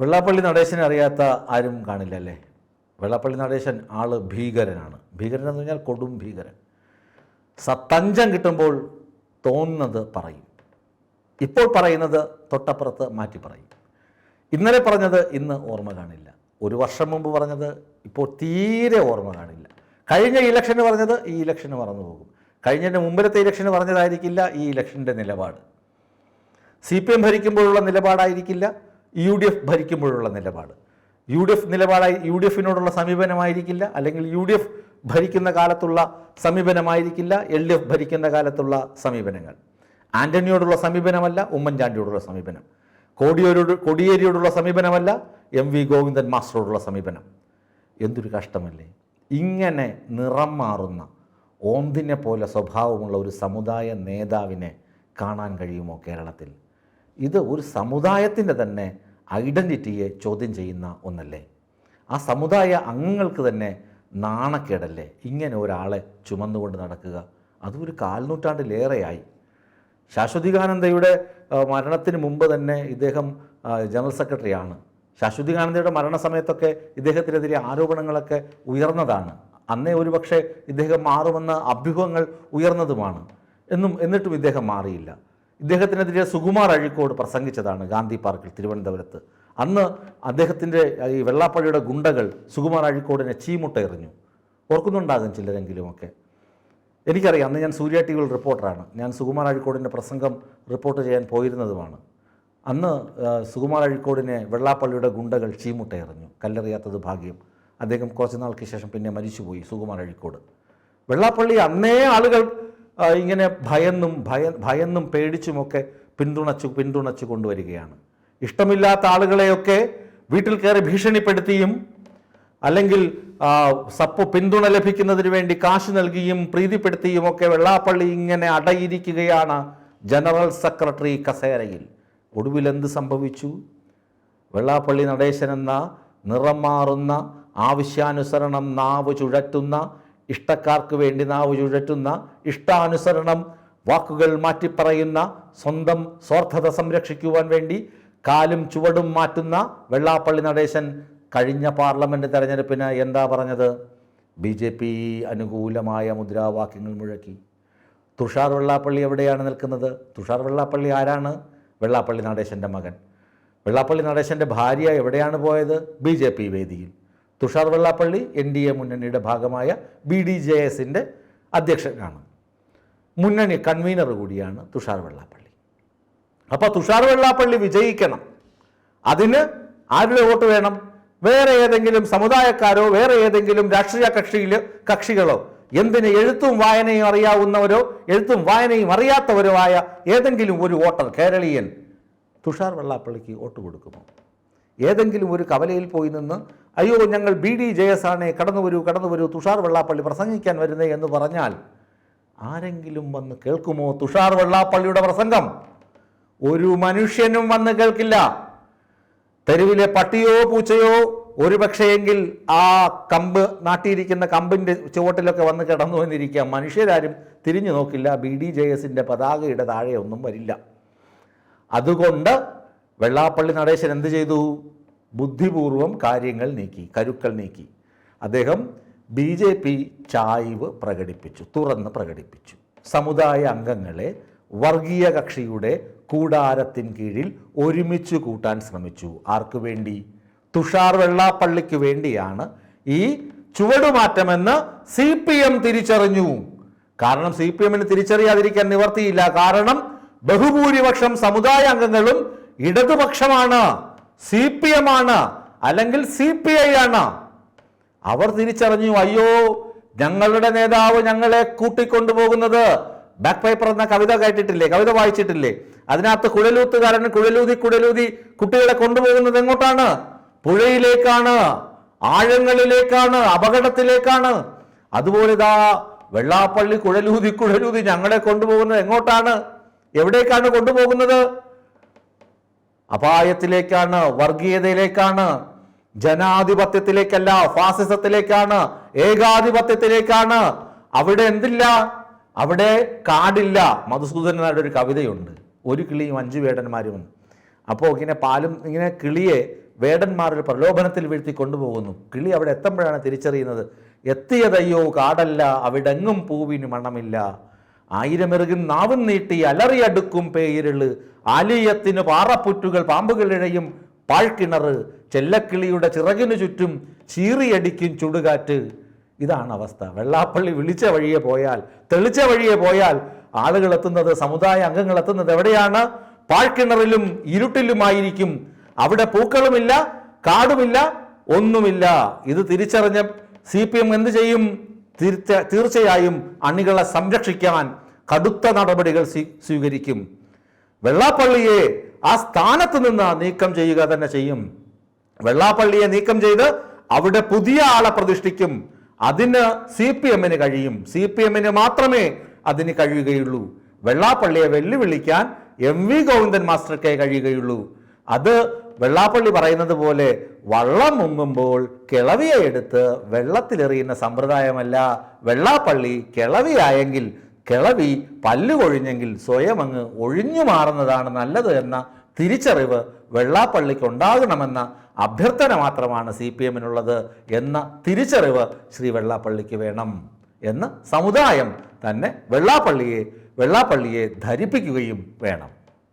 വെള്ളാപ്പള്ളി നടേശനെ അറിയാത്ത ആരും കാണില്ല അല്ലേ? വെള്ളാപ്പള്ളി നടേശൻ ആൾ ഭീകരനാണ്. ഭീകരൻ എന്ന് പറഞ്ഞാൽ കൊടും ഭീകരൻ. സത്തഞ്ചം കിട്ടുമ്പോൾ തോന്നുന്നത് പറയും. ഇപ്പോൾ പറയുന്നത് തൊട്ടപ്പുറത്ത് മാറ്റി പറയും. ഇന്നലെ പറഞ്ഞത് ഇന്ന് ഓർമ്മ കാണില്ല. ഒരു വർഷം മുമ്പ് പറഞ്ഞത് ഇപ്പോൾ തീരെ ഓർമ്മ കാണില്ല. കഴിഞ്ഞ ഇലക്ഷന് പറഞ്ഞത് ഈ ഇലക്ഷന് മറന്നു പോകും. കഴിഞ്ഞതിന്റെ മുമ്പിലത്തെ ഇലക്ഷന് പറഞ്ഞതായിരിക്കില്ല ഈ ഇലക്ഷന്റെ നിലപാട്. സി പി എം ഭരിക്കുമ്പോഴുള്ള നിലപാടായിരിക്കില്ല. യു ഡി എഫ് ഭരിക്കുമ്പോഴുള്ള നിലപാട്. യു ഡി എഫ് നിലപാടായി യു ഡി എഫിനോടുള്ള സമീപനമായിരിക്കില്ല അല്ലെങ്കിൽ യു ഡി എഫ് ഭരിക്കുന്ന കാലത്തുള്ള സമീപനമായിരിക്കില്ല എൽ ഡി എഫ് ഭരിക്കുന്ന കാലത്തുള്ള സമീപനങ്ങൾ. ആന്റണിയോടുള്ള സമീപനമല്ല ഉമ്മൻചാണ്ടിയോടുള്ള സമീപനം. കോടിയേരിയോട് കോടിയേരിയോടുള്ള സമീപനമല്ല എം വി ഗോവിന്ദൻ മാസ്റ്ററോടുള്ള സമീപനം. എന്തൊരു കഷ്ടമല്ലേ? ഇങ്ങനെ നിറം മാറുന്ന ഓന്തിനെ പോലെ സ്വഭാവമുള്ള ഒരു സമുദായ നേതാവിനെ കാണാൻ കഴിയുമോ കേരളത്തിൽ? ഇത് ഒരു സമുദായത്തിന്റെ തന്നെ ഐഡന്റിറ്റിയെ ചോദ്യം ചെയ്യുന്ന ഒന്നല്ലേ? ആ സമുദായ അംഗങ്ങൾക്ക് തന്നെ നാണക്കേടല്ലേ? ഇങ്ങനെ ഒരാളെ ചുമന്നുകൊണ്ട് നടക്കുക. അതും ഒരു കാൽനൂറ്റാണ്ടിലേറെയായി. ശാശ്വതികാനന്ദയുടെ മരണത്തിന് മുമ്പ് തന്നെ ഇദ്ദേഹം ജനറൽ സെക്രട്ടറിയാണ്. ശാശ്വതികാനന്ദയുടെ മരണസമയത്തൊക്കെ ഇദ്ദേഹത്തിനെതിരെ ആരോപണങ്ങളൊക്കെ ഉയർന്നതാണ്. അന്നേ ഒരുപക്ഷെ ഇദ്ദേഹം മാറുമെന്ന അഭ്യൂഹങ്ങൾ ഉയർന്നതുമാണ്. എന്നും എന്നിട്ടും ഇദ്ദേഹം മാറിയില്ല. ഇദ്ദേഹത്തിനെതിരെ സുകുമാർ അഴിക്കോട് പ്രസംഗിച്ചതാണ് ഗാന്ധി പാർക്കിൽ തിരുവനന്തപുരത്ത്. അന്ന് അദ്ദേഹത്തിന്റെ ഈ വെള്ളാപ്പള്ളിയുടെ ഗുണ്ടകൾ സുകുമാർ അഴിക്കോടിനെ ചീമുട്ട എറിഞ്ഞു. ഓർക്കുന്നുണ്ടാകും ചിലരെങ്കിലുമൊക്കെ. എനിക്കറിയാം അന്ന് ഞാൻ സൂര്യ ടി വിയിൽ റിപ്പോർട്ടറാണ്. ഞാൻ സുകുമാർ അഴിക്കോടിന്റെ പ്രസംഗം റിപ്പോർട്ട് ചെയ്യാൻ പോയിരുന്നതുമാണ്. അന്ന് സുകുമാർ അഴിക്കോടിനെ വെള്ളാപ്പള്ളിയുടെ ഗുണ്ടകൾ ചീമുട്ട എറിഞ്ഞു. കല്ലെറിയാത്തത് ഭാഗ്യം. അദ്ദേഹം കുറച്ച് നാൾക്ക് ശേഷം പിന്നെ മരിച്ചുപോയി സുകുമാർ അഴിക്കോട്. വെള്ളാപ്പള്ളി അന്നേ ആളുകൾ ഇങ്ങനെ ഭയന്നും ഭയ ഭയന്നും പേടിച്ചുമൊക്കെ പിന്തുണച്ചു പിന്തുണച്ചു കൊണ്ടുവരികയാണ്. ഇഷ്ടമില്ലാത്ത ആളുകളെയൊക്കെ വീട്ടിൽ കയറി ഭീഷണിപ്പെടുത്തിയും അല്ലെങ്കിൽ സപ്പ് പിന്തുണ ലഭിക്കുന്നതിന് വേണ്ടി കാശ് നൽകിയും പ്രീതിപ്പെടുത്തിയും ഒക്കെ വെള്ളാപ്പള്ളി ഇങ്ങനെ അടയിരിക്കുകയാണ് ജനറൽ സെക്രട്ടറി കസേരയിൽ. ഒടുവിൽ എന്ത് സംഭവിച്ചു? വെള്ളാപ്പള്ളി നടേശൻ എന്ന നിറം മാറുന്ന ആവശ്യാനുസരണം നാവ് ചുഴറ്റുന്ന ഇഷ്ടക്കാർക്ക് വേണ്ടി നാവ് ചുഴറ്റുന്ന ഇഷ്ടാനുസരണം വാക്കുകൾ മാറ്റിപ്പറയുന്ന സ്വന്തം സ്വാർത്ഥത സംരക്ഷിക്കുവാൻ വേണ്ടി കാലും ചുവടും മാറ്റുന്ന വെള്ളാപ്പള്ളി നടേശൻ കഴിഞ്ഞ പാർലമെന്റ് തെരഞ്ഞെടുപ്പിന് എന്താ പറഞ്ഞത്? ബി ജെ പി അനുകൂലമായ മുദ്രാവാക്യങ്ങൾ മുഴക്കി. തുഷാർ വെള്ളാപ്പള്ളി എവിടെയാണ് നിൽക്കുന്നത്? തുഷാർ വെള്ളാപ്പള്ളി ആരാണ്? വെള്ളാപ്പള്ളി നടേശന്റെ മകൻ. വെള്ളാപ്പള്ളി നടേശന്റെ ഭാര്യ എവിടെയാണ് പോയത്? ബി വേദിയിൽ. Tushar Vellappally N D A മുന്നണിയുടെ ഭാഗമായ ബി ഡി ജെ എസിന്റെ അധ്യക്ഷനാണ്. മുന്നണി കൺവീനർ കൂടിയാണ് തുഷാർ വെള്ളാപ്പള്ളി. അപ്പോൾ തുഷാർ വെള്ളാപ്പള്ളി വിജയിക്കണം. അതിന് ആരുടെ വോട്ട് വേണം? വേറെ ഏതെങ്കിലും സമുദായക്കാരോ വേറെ ഏതെങ്കിലും രാഷ്ട്രീയ കക്ഷിയിൽ കക്ഷികളോ എന്തിന് എഴുത്തും വായനയും അറിയാവുന്നവരോ എഴുത്തും വായനയും അറിയാത്തവരോ ആയ ഏതെങ്കിലും ഒരു വോട്ടർ കേരളീയൻ തുഷാർ വെള്ളാപ്പള്ളിക്ക് വോട്ട് കൊടുക്കുമോ? ഏതെങ്കിലും ഒരു കവലയിൽ പോയി നിന്ന് അയ്യോ ഞങ്ങൾ ബി ഡി ജെ എസ് ആണ് കടന്നു വരൂ കടന്നു വരൂ തുഷാർ വെള്ളാപ്പള്ളി പ്രസംഗിക്കാൻ വരുന്നേ എന്ന് പറഞ്ഞാൽ ആരെങ്കിലും വന്ന് കേൾക്കുമോ തുഷാർ വെള്ളാപ്പള്ളിയുടെ പ്രസംഗം? ഒരു മനുഷ്യനും വന്ന് കേൾക്കില്ല. തെരുവിലെ പട്ടിയോ പൂച്ചയോ ഒരു പക്ഷേയെങ്കിൽ ആ കമ്പ് നാട്ടിയിരിക്കുന്ന കമ്പിന്റെ ചുവട്ടിലൊക്കെ വന്ന് കിടന്നു വന്നിരിക്കുക മനുഷ്യരാരും തിരിഞ്ഞു നോക്കില്ല. ബി ഡി ജെ എസിന്റെ പതാകയുടെ താഴെ ഒന്നും വരില്ല. അതുകൊണ്ട് വെള്ളാപ്പള്ളി നടേശൻ എന്ത് ചെയ്തു? ബുദ്ധിപൂർവം കാര്യങ്ങൾ നീക്കി കരുക്കൾ നീക്കി. അദ്ദേഹം ബി ജെ പി ചായ്വ് പ്രകടിപ്പിച്ചു തുറന്ന് പ്രകടിപ്പിച്ചു. സമുദായ അംഗങ്ങളെ വർഗീയ കക്ഷിയുടെ കൂടാരത്തിൻ കീഴിൽ ഒരുമിച്ച് കൂട്ടാൻ ശ്രമിച്ചു. ആർക്കു വേണ്ടി? തുഷാർ വെള്ളാപ്പള്ളിക്ക് വേണ്ടിയാണ് ഈ ചുവടുമാറ്റമെന്ന് സി പി എം തിരിച്ചറിഞ്ഞു. കാരണം സി പി എമ്മിന് തിരിച്ചറിയാതിരിക്കാൻ നിവർത്തിയില്ല. കാരണം ബഹുഭൂരിപക്ഷം സമുദായ അംഗങ്ങളും ഇടതുപക്ഷമാണ് സി പി എം ആണ് അല്ലെങ്കിൽ സി പി ഐ ആണ്. അവർ തിരിച്ചറിഞ്ഞു അയ്യോ ഞങ്ങളുടെ നേതാവ് ഞങ്ങളെ കൂട്ടിക്കൊണ്ടുപോകുന്നത്. ബാക്ക് പേപ്പർ എന്ന കവിത കേട്ടിട്ടില്ലേ? കവിത വായിച്ചിട്ടില്ലേ? അതിനകത്ത് കുഴലൂത്തുകാരൻ കുഴലൂതി കുഴലൂതി കുട്ടികളെ കൊണ്ടുപോകുന്നത് എങ്ങോട്ടാണ്? പുഴയിലേക്കാണ് ആഴങ്ങളിലേക്കാണ് അപകടത്തിലേക്കാണ്. അതുപോലെ ഇതാ വെള്ളാപ്പള്ളി കുഴലൂതി കുഴലൂതി ഞങ്ങളെ കൊണ്ടുപോകുന്നത് എങ്ങോട്ടാണ്? എവിടേക്കാണ് കൊണ്ടുപോകുന്നത്? അപായത്തിലേക്കാണ് വർഗീയതയിലേക്കാണ് ജനാധിപത്യത്തിലേക്കല്ല ഫാസിസത്തിലേക്കാണ് ഏകാധിപത്യത്തിലേക്കാണ്. അവിടെ എന്തില്ല? അവിടെ കാടില്ല. മധുസൂദനായിട്ട് ഒരു കവിതയുണ്ട്. ഒരു കിളിയും അഞ്ചു വേടന്മാരും. അപ്പോൾ ഇങ്ങനെ പാലും ഇങ്ങനെ കിളിയെ വേടന്മാർ പ്രലോഭനത്തിൽ വീഴ്ത്തി കൊണ്ടുപോകുന്നു. കിളി അവിടെ എത്തുമ്പോഴാണ് തിരിച്ചറിയുന്നത്. എത്തിയതയ്യോ കാടല്ല അവിടെങ്ങും പൂവിന് മണമില്ല. ആയിരമെറുകിൻ നാവും നീട്ടി അലറിയടുക്കും പേരിൾ ആലീയത്തിന് പാറപ്പുറ്റുകൾ പാമ്പുകളിഴയും പാഴ്ക്കിണർ ചെല്ലക്കിളിയുടെ ചിറകിനു ചുറ്റും ചീറിയടിക്കും ചുടുകാറ്റ്. ഇതാണ് അവസ്ഥ. വെള്ളാപ്പള്ളി വിളിച്ച വഴിയെ പോയാൽ തെളിച്ച വഴിയെ പോയാൽ ആളുകൾ എത്തുന്നത് സമുദായ അംഗങ്ങൾ എത്തുന്നത് എവിടെയാണ്? പാഴ്ക്കിണറിലും ഇരുട്ടിലുമായിരിക്കും. അവിടെ പൂക്കളുമില്ല കാടുമില്ല ഒന്നുമില്ല. ഇത് തിരിച്ചറിഞ്ഞ സി പി എം എന്ത് ചെയ്യും? തീർച്ച തീർച്ചയായും അണികളെ സംരക്ഷിക്കാൻ കടുത്ത നടപടികൾ സ്വീകരിക്കും. വെള്ളാപ്പള്ളിയെ ആ സ്ഥാനത്ത് നിന്ന് നീക്കം ചെയ്യുക തന്നെ ചെയ്യും. വെള്ളാപ്പള്ളിയെ നീക്കം ചെയ്ത് അവിടെ പുതിയ ആളെ പ്രതിഷ്ഠിക്കും. അതിന് സി പി എമ്മിന് കഴിയും. സി പി എമ്മിന് മാത്രമേ അതിന് കഴിയുകയുള്ളൂ. വെള്ളാപ്പള്ളിയെ വെല്ലുവിളിക്കാൻ എം വി ഗോവിന്ദൻ മാസ്റ്റർക്കേ കഴിയുകയുള്ളൂ. അത് വെള്ളാപ്പള്ളി പറയുന്നത് പോലെ വള്ളം മുങ്ങുമ്പോൾ കിളവിയെ എടുത്ത് വെള്ളത്തിലെറിയുന്ന സമ്പ്രദായമല്ല. വെള്ളാപ്പള്ളി കിളവിയായെങ്കിൽ കിളവി പല്ലു കൊഴിഞ്ഞെങ്കിൽ സ്വയം അങ്ങ് ഒഴിഞ്ഞു മാറുന്നതാണ് നല്ലത് എന്ന തിരിച്ചറിവ് വെള്ളാപ്പള്ളിക്ക് ഉണ്ടാകണമെന്ന അഭ്യർത്ഥന മാത്രമാണ് സി പി എമ്മിനുള്ളത് എന്ന തിരിച്ചറിവ് ശ്രീ വെള്ളാപ്പള്ളിക്ക് വേണം എന്ന് സമുദായം തന്നെ വെള്ളാപ്പള്ളിയെ വെള്ളാപ്പള്ളിയെ ധരിപ്പിക്കുകയും വേണം.